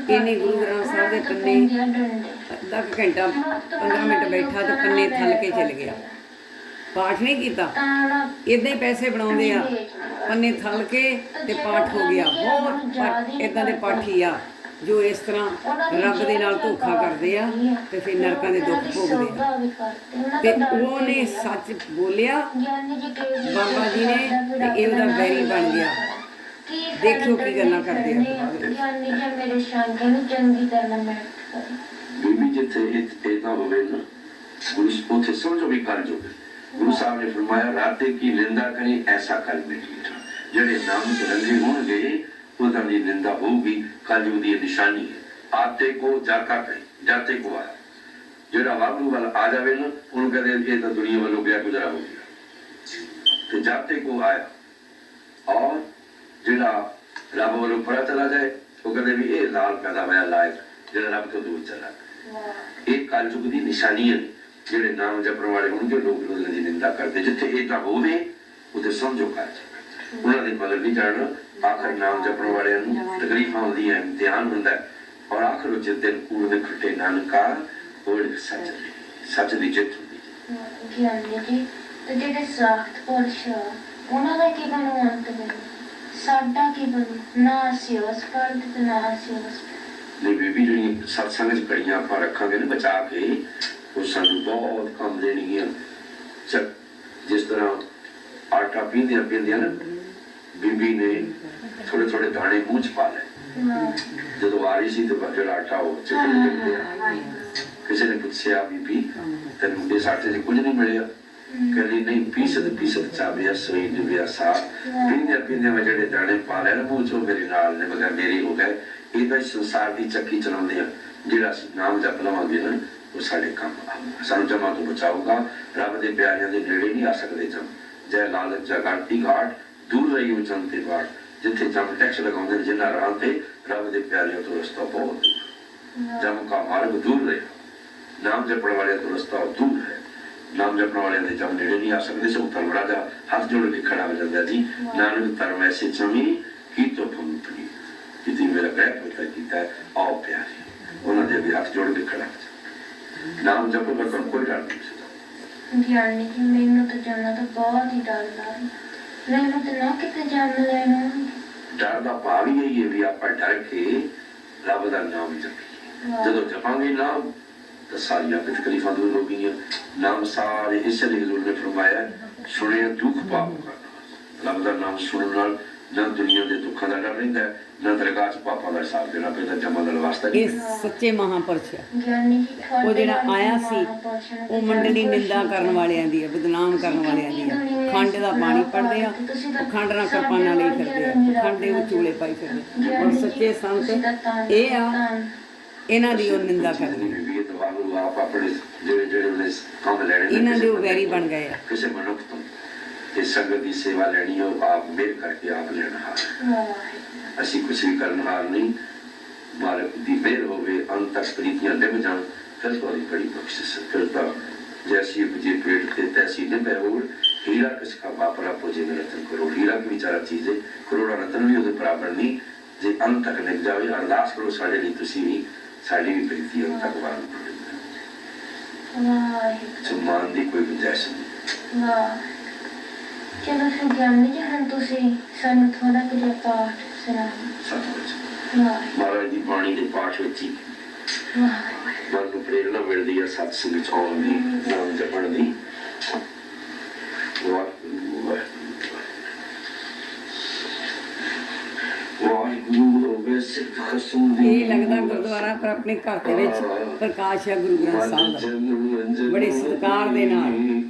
[SPEAKER 3] ਇਹਨੇ ਗੁਰੂ ਗ੍ਰੰਥ ਸਾਹਿਬ ਦੇ ਪੰਨੇ ਅੱਧਾ ਘੰਟਾ 15 ਮਿੰਟ ਬੈਠਾ ਤੇ ਪੰਨੇ ਥੱਲ ਕੇ ਚਲ ਗਿਆ। ਪਾਠ ਨਹੀਂ ਕੀਤਾ। ਇਦਾਂ ਹੀ ਪੈਸੇ ਬਣਾਉਂਦੇ ਆ। ਪੰਨੇ ਥੱਲ ਕੇ ਤੇ ਪਾਠ ਹੋ ਗਿਆ। ਬਹੁਤ ਇਦਾਂ ਦੇ ਪਾਠੀ ਆ। ਜੋ ਇਸ ਤਰ੍ਹਾਂ ਰੱਬ ਦੇ ਨਾਲ ਧੋਖਾ ਕਰਦੇ ਆ ਤੇ ਫਿਰ ਨਰਕਾਂ ਦੇ ਦੁੱਖ ਭੋਗਦੇ ਆ। ਤੇ ਉਹਨੇ ਸੱਚ ਬੋਲਿਆ, ਬਾਬਾ ਜੀ ਨੇ ਤੇ ਇਹ ਉਹਦਾ ਵੈਰੀ ਬਣ ਗਿਆ। ਦੇਖਿਓ ਕੀ ਗੱਲਾਂ ਕਰਦੇ ਆ।
[SPEAKER 6] ਗਿਆਨੀ ਜੀ ਮੇਰੇ ਸ਼ਾਂਗੇ ਨੂੰ ਚੰਗੀ ਤਰ੍ਹਾਂ ਮੈਂ
[SPEAKER 7] ਬੀਬੀ ਜਿੱਥੇ ਇਹ ਇਦਾਂ ਹੋਵੇ ਨਾ ਗੁਰੂ ਉੱਥੇ ਸਮਝੋ ਵੀ ਕਰ ਜੋ ਗੁਰੂ ਸਾਹਿਬ ਨੇ ਫਰਮਾਇਆ ਰਾਤੇ ਕੀ ਨਿੰਦਾ ਕਰੇ ਐਸਾ ਕਰ ਬੇਟੀ ਜਿਹੜੇ ਨਾਮ ਚ ਰੰਗੇ ਹੋਣਗੇ ਉਹਨਾਂ ਦੀ ਨਿੰਦਾ ਹੋਊਗੀ ਕਲਯੁਗ ਦੀ ਨਿਸ਼ਾਨੀ ਹੈ। ਆਤੇ ਕੋ ਜਾਕਾ ਕਹੇ ਜਾਤੇ ਕੋ ਆ। ਜਿਹੜਾ ਵਾਗੂ ਵੱਲ ਆ ਜਾਵੇ ਨਾ ਉਹਨੂੰ ਕਹਦੇ ਇਹ ਤਾਂ ਦੁਨੀਆ ਵੱਲੋਂ ਗਿਆ ਗੁਜ਼ਰਾ ਹੋ ਗਿਆ। ਤੇ ਜਾਤੇ ਕੋ ਆਇਆ। ਔਰ ਜਿਹੜਾ ਰੱਬ ਵੱਲੋਂ ਪਰਾ ਚਲਾ ਜਾਏ ਉਹ ਕਹਿੰਦੇ ਵੀ ਇਹ ਲਾਲ ਪੈਦਾ ਹੋਇਆ ਲਾਇਕ ਜਿਹੜਾ ਰੱਬ ਤੋਂ ਦੂਰ ਚਲਾ ਇਹ ਕਲਯੁਗ ਦੀ ਨਿਸ਼ਾਨੀ ਹੈ। ਜਿਹੜੇ ਨਾਮ ਜਪਣ ਵਾਲੇ ਹੋਣਗੇ ਲੋਕ ਉਹਨਾਂ ਦੀ ਨਿੰਦਾ ਕਰਦੇ। ਜਿੱਥੇ ਇਹ ਤਾਂ ਹੋਵੇ ਉਥੇ ਸਮਝੋ ਕਰ ਉਹਨਾਂ ਦੇ ਮਗਰ ਨਹੀਂ ਜਾਣਾ ਆਖਰ ਨਾਮ ਜਪਣ ਵਾਲਿਆਂ ਨੂੰ ਤਕਲੀਫਾਂ ਆਉਂਦੀਆਂ ਇਮਤਿਹਾਨ ਹੁੰਦਾ ਹੈ। ਔਰ ਆਖਰ ਉਹ ਜਿਸ ਦਿਨ ਕੂੜ ਦੇ ਖੱਟੇ ਨਾਨਕਾ ਉਹ ਸੱਚ ਦੀ ਸੱਚ ਦੀ ਜਿੱਤ ਹੁੰਦੀ ਹੈ
[SPEAKER 6] ਗਿਆਨੀ ਜੀ ਤੇ ਜਿਹੜੇ ਸਾਖਤ ਪੁਰਸ਼ ਉਹਨਾਂ ਦਾ ਕੀ ਬਣੂ ਅੰਤ ਵਿੱਚ ਸਾਡਾ ਕੀ ਬਣੂ ਨਾ ਅਸੀਂ ਉਸ ਪਰ ਤੇ ਨਾ ਅਸੀਂ ਉਸ।
[SPEAKER 7] ਨਹੀਂ ਬੀਬੀ ਜਿਹੜੀ ਸਤਸੰਗ ਚ ਕੜੀਆਂ ਆਪਾਂ ਰੱਖਾਂਗੇ ਨਾ ਬਚਾ ਕੇ ਉਹ ਸਾਨੂੰ ਬਹੁਤ ਕੰਮ ਦੇਣਗੀਆਂ ਜਿਸ ਤਰ੍ਹਾਂ ਆਟਾ ਪੀਂਦਿਆਂ ਪੀਂਦਿਆਂ ਨਾ ਬੀਬੀ ਨੇ ਥੋੜੇ ਥੋੜੇ ਦਾਣੇ ਮੂੰਹ ਚ ਪਾ ਲਏ। ਜਦੋਂ ਆ ਰਹੀ ਸੀ ਤੇ ਜਿਹੜਾ ਆਟਾ ਉਹ ਚਿਕਨ ਦਿੰਦੇ ਆ ਕਿਸੇ ਨੇ ਪੁੱਛਿਆ, ਬੀਬੀ, ਤੈਨੂੰ ਇਸ ਆਟੇ ਕੁਝ ਨਹੀਂ ਮਿਲਿਆ? ਕਹਿੰਦੀ, ਨਹੀਂ, ਪੀਸਤ ਪੀਸਤ ਚਾਬਿਆ, ਸੋਈ ਡੁਬਿਆ ਸਾ ਪੀਂਦਿਆਂ ਪੀਂਦਿਆਂ ਮੈਂ ਜਿਹੜੇ ਦਾਣੇ ਪਾ ਲਿਆ ਨਾ ਮੂੰਹ ਮੇਰੇ ਨਾਲ ਨੇ ਮਗਰ ਮੇਰੇ ਹੋ ਗਏ। ਇਹ ਤਾਂ ਸੰਸਾਰ ਦੀ ਚੱਕੀ ਚਲਾਉਂਦੇ ਆ। ਜਿਹੜਾ ਅਸੀਂ ਨਾਮ ਜਪ ਲਵਾਂਗੇ ਨਾ, ਉਹ ਸਾਡੇ ਕੰਮ ਆਊਗਾ। ਸਾਨੂੰ ਜਮਾ ਤੋਂ ਬਚਾਊਗਾ। ਰੱਬ ਦੇ ਪਿਆਰਿਆਂ ਦੇ ਨੇੜੇ ਨਹੀਂ ਆ ਸਕਦੇ ਜਮ। ਜੈ ਲਾਲਚ ਜਗਾਟੀ ਘਾਟ। ਦੂਰ ਰਹੀ ਉਹ ਜਮ ਤੇ ਬਾੜ ਜਿੱਥੇ ਜਮ ਟੈਕਸ ਲਗਾਉਂਦੇ ਨੇ ਜਿਨ੍ਹਾਂ ਰਾਹ ਤੇ ਰੱਬ ਦੇ ਪਿਆਰਿਆਂ ਤੋਂ ਰਸਤਾ ਬਹੁਤ ਦੂਰ ਜਮ ਕਾ ਮਾਰਗ ਦੂਰ ਰਹੇ ਨਾਮ ਜਪਣ ਵਾਲਿਆਂ ਤੋਂ ਰਸਤਾ ਦੂਰ ਹੈ ਨਾਮ ਜਪਣ ਵਾਲਿਆਂ ਦੇ ਜਮ ਨੇੜੇ ਨਹੀਂ ਆ ਸਕਦੇ ਸੋ ਧਰਮੜਾ ਦਾ ਹੱਥ ਜੋੜ ਕੇ ਖੜਾ ਹੋ ਜਾਂਦਾ ਜੀ ਨਾਨਕ ਧਰਮ ਐਸੇ ਚਮੀ ਕੀ ਤੋਂ ਭੰਤਰੀ ਜਿੱਦੀ ਮੇਰਾ ਗ੍ਰਹਿ ਪੁੱਤਰ ਕੀਤਾ ਆਓ ਪਿਆਰੇ ਉਹਨਾਂ ਦੇ ਵੀ ਹੱਥ ਜੋੜ ਕੇ ਖੜਾ ਨਾਮ ਜਪੋ ਤਾਂ ਕੋਈ ਡਰ ਨਹੀਂ ਸਕਦਾ
[SPEAKER 6] ਗਿਆਨੀ ਜੀ ਮੈਨੂੰ ਤਾਂ ਜਾਣਾ ਤਾਂ ਬਹੁਤ ਹੀ ਡਰ ਲੱਗਦਾ ਮੈਨੂੰ ਤਾਂ ਨਾ ਕਿਤੇ ਜੰਮ ਲੈਣਾ।
[SPEAKER 7] ਡਰ ਦਾ ਭਾਵ ਹੀ ਇਹ ਹੈ ਵੀ ਆਪਾਂ ਡਰ ਕੇ ਰੱਬ ਦਾ ਨਾਮ ਜਪੀਏ। ਜਦੋਂ ਜਪਾਂਗੇ ਨਾਮ ਤਾਂ ਸਾਰੀਆਂ ਤਕਲੀਫਾਂ ਦੂਰ ਹੋ ਗਈਆਂ। ਨਾਮ ਸਾਰੇ ਇਸੇ ਲਈ ਹਜ਼ੂਰ ਨੇ ਫਰਮਾਇਆ ਸੁਣਿਆ ਦੁੱਖ ਪਾਪ ਕਰਨਾ। ਰੱਬ ਦਾ ਨਾਮ ਸੁਣਨ ਨਾਲ ਨਾ ਦੁਨੀਆ ਦੇ ਦੁੱਖਾਂ ਦਾ ਡਰ ਰਹਿੰਦਾ ਨਾ ਦਰਗਾਹ 'ਚ ਪਾਪਾਂ ਦਾ ਹਿਸਾਬ ਦੇਣਾ ਪੈਂਦਾ ਜਮਾ ਦਾ ਵਾਸਤਾ
[SPEAKER 3] ਇਹ ਸੱਚੇ ਮਹਾਂਪੁਰਸ਼ ਆ ਉਹ ਜਿਹੜਾ ਆਇਆ ਸੀ ਉਹ ਮੰਡਲੀ ਨਿੰਦਾ ਕਰਨ ਵਾਲਿਆਂ ਦੀ ਹੈ ਬਦਨਾਮ ਕਰਨ ਵਾਲਿਆਂ ਦੀ ਹੈ ਖੰਡ ਦਾ ਪਾਣੀ ਪੜਦੇ ਆ ਉਹ ਖੰਡ ਨਾਲ ਕਿਰਪਾਨਾਂ ਲਈ ਫਿਰਦੇ ਆ ਖੰਡ ਦੇ ਵਿੱਚ ਚੂਲੇ ਪਾਈ ਫਿਰਦੇ ਆ। ਔਰ ਸੱਚੇ ਸੰਤ ਇਹ ਆ ਇਹਨਾਂ ਦੀ ਉਹ ਨਿੰਦਾ ਕਰਦੇ
[SPEAKER 7] ਨਹੀਂ ਵੀ ਇਹ ਤਾਂ ਨੂੰ ਆਪ ਆਪਣੇ ਜਿਹੜੇ ਜਿਹੜੇ ਉਹਨੇ ਕੰਮ ਲੈਣੇ ਨੇ
[SPEAKER 3] ਇਹਨਾਂ ਦੇ ਉਹ ਵੈਰੀ ਬਣ ਗਏ ਆ
[SPEAKER 7] ਕਿਸੇ ਮਨੁੱਖ ਤੋਂ ਤੇ ਸੰਗਤ ਦੀ ਸੇਵਾ ਲੈਣੀ ਹੋ ਆਪ ਮਿਹਰ ਕਰਕੇ ਆਪ ਲੈਣਾ ਅਸੀਂ ਕੁਝ ਵੀ ਕਰਨ ਹਾਰ ਨਹੀਂ। ਮਾਲਕ ਦੀ ਮਿਹਰ ਹੋਵੇ ਅੰਤ ਤੱਕ ਪ੍ਰੀਤੀਆਂ ਨਿਭ ਜਾਣ। ਫਿਰ ਤੁਹਾਡੀ ਬੜੀ ਬਖਸ਼ਿਸ਼ ਕਰਦਾ ਜੈਸੀ ਬੁਝੇ ਪੇਟ ਤੇ ਤੈਸੀ ਨਿਭੇ ਹੋਰ ਹੀਰਾ ਕਿਸ ਕਾ ਵਾਪਰਾ ਪੁਜੇ ਰਤਨ ਕਰੋ। ਹੀਰਾ ਵੀ ਵਿਚਾਰਾ ਚੀਜ਼ ਹੈ। ਕਰੋੜਾ ਰਤਨ ਵੀ ਉਹਦੇ ਬਰਾਬਰ ਨਹੀਂ। ਜੇ ਅੰਤ ਤੱਕ ਨਿਭ ਜਾਵੇ ਅਰਦਾਸ ਕਰੋ ਸਾਡੇ ਲਈ ਤੁਸੀਂ ਵੀ ਸਾਡੀ ਵੀ ਪ੍ਰੀਤੀ ਅੰਤ ਤੱਕ ਵਾਰ
[SPEAKER 6] ਵਾਹਿਗੁਰੂ।
[SPEAKER 7] ਸਮਾਨ ਦੀ ਕੋਈ ਗੁੰਜਾਇਸ਼ ਨਹੀਂ।
[SPEAKER 6] ਵਾਹਿਗੁਰੂ। ਚਲੋ ਫਿਰ ਗਿਆਨੀ ਜੀ ਹੁਣ ਤੁਸੀਂ ਸਾਨੂੰ ਥੋੜਾ ਕੁ ਪਾਠ ਸੁਣਾਓ
[SPEAKER 7] ਸਤਿਗੁਰੂ
[SPEAKER 6] ਵਾਹ।
[SPEAKER 7] ਮਹਾਰਾਜ ਦੀ ਬਾਣੀ ਦੇ ਪਾਠ ਵਿੱਚ ਹੀ
[SPEAKER 6] ਵਾਹ।
[SPEAKER 7] ਮਨ ਨੂੰ ਪ੍ਰੇਰਣਾ ਮਿਲਦੀ ਹੈ ਸਤ ਸੰਗਤ ਵਿੱਚ ਆਉਣ ਦੀ ਨਾਮ ਜਪਣ ਦੀ। ਵਾਹਿਗੁਰੂ ਵਾਹਿਗੁਰੂ ਵਾਹਿਗੁਰੂ ਹੋਵੇ ਸਿੱਖ ਖਸਮ ਦੀ
[SPEAKER 3] ਇਹ ਲੱਗਦਾ ਗੁਰਦੁਆਰਾ ਪਰ ਆਪਣੇ ਘਰ ਦੇ ਵਿੱਚ ਪ੍ਰਕਾਸ਼ ਹੈ ਗੁਰੂ ਗ੍ਰੰਥ ਸਾਹਿਬ ਦਾ। ਬੜੇ ਸਤਿਕਾਰ ਦੇ ਨਾਲ।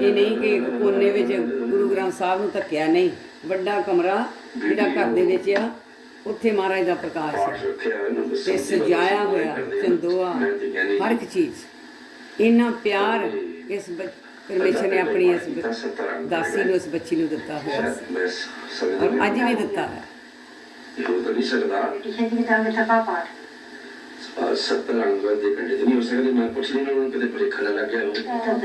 [SPEAKER 3] ਇਹ ਨਹੀਂ ਕਿ ਕੋਨੇ ਵਿੱਚ ਗੁਰੂ ਗ੍ਰੰਥ ਸਾਹਿਬ ਨੂੰ ਧੱਕਿਆ ਨਹੀਂ। ਵੱਡਾ ਕਮਰਾ ਜਿਹੜਾ ਘਰ ਦੇ ਵਿੱਚ ਆ ਉੱਥੇ ਮਹਾਰਾਜ ਦਾ ਪ੍ਰਕਾਸ਼ ਹੈ ਤੇ ਸਜਾਇਆ ਹੋਇਆ ਚੰਦੋਆ ਹਰ ਇੱਕ ਚੀਜ਼। ਇੰਨਾ ਪਿਆਰ ਇਸ ਪਰਮੇਸ਼ਰ ਨੇ ਆਪਣੀ ਇਸ ਦਾਸੀ ਨੂੰ ਇਸ ਬੱਚੀ ਨੂੰ ਦਿੱਤਾ ਹੋਇਆ ਸੀ। ਔਰ ਅੱਜ ਵੀ ਦਿੱਤਾ ਹੈ
[SPEAKER 7] ਇਹ ਤਾਂ ਨਹੀਂ ਸਕਦਾ।
[SPEAKER 6] ਕਿਸੇ ਦੀ ਤਾਂ ਸਭਾ ਪਾਠ।
[SPEAKER 7] ਸੱਤਰ ਅੰਗ ਦੇ ਕੰਡੇ ਤੇ ਨਹੀਂ ਹੋ ਸਕਦੇ ਮੈਂ ਪੁੱਛ ਲਈ ਨਾ ਉਹਨੂੰ ਕਦੇ ਭੁਲੇਖਾ ਨਾ ਲੱਗਿਆ ਹੋਵੇ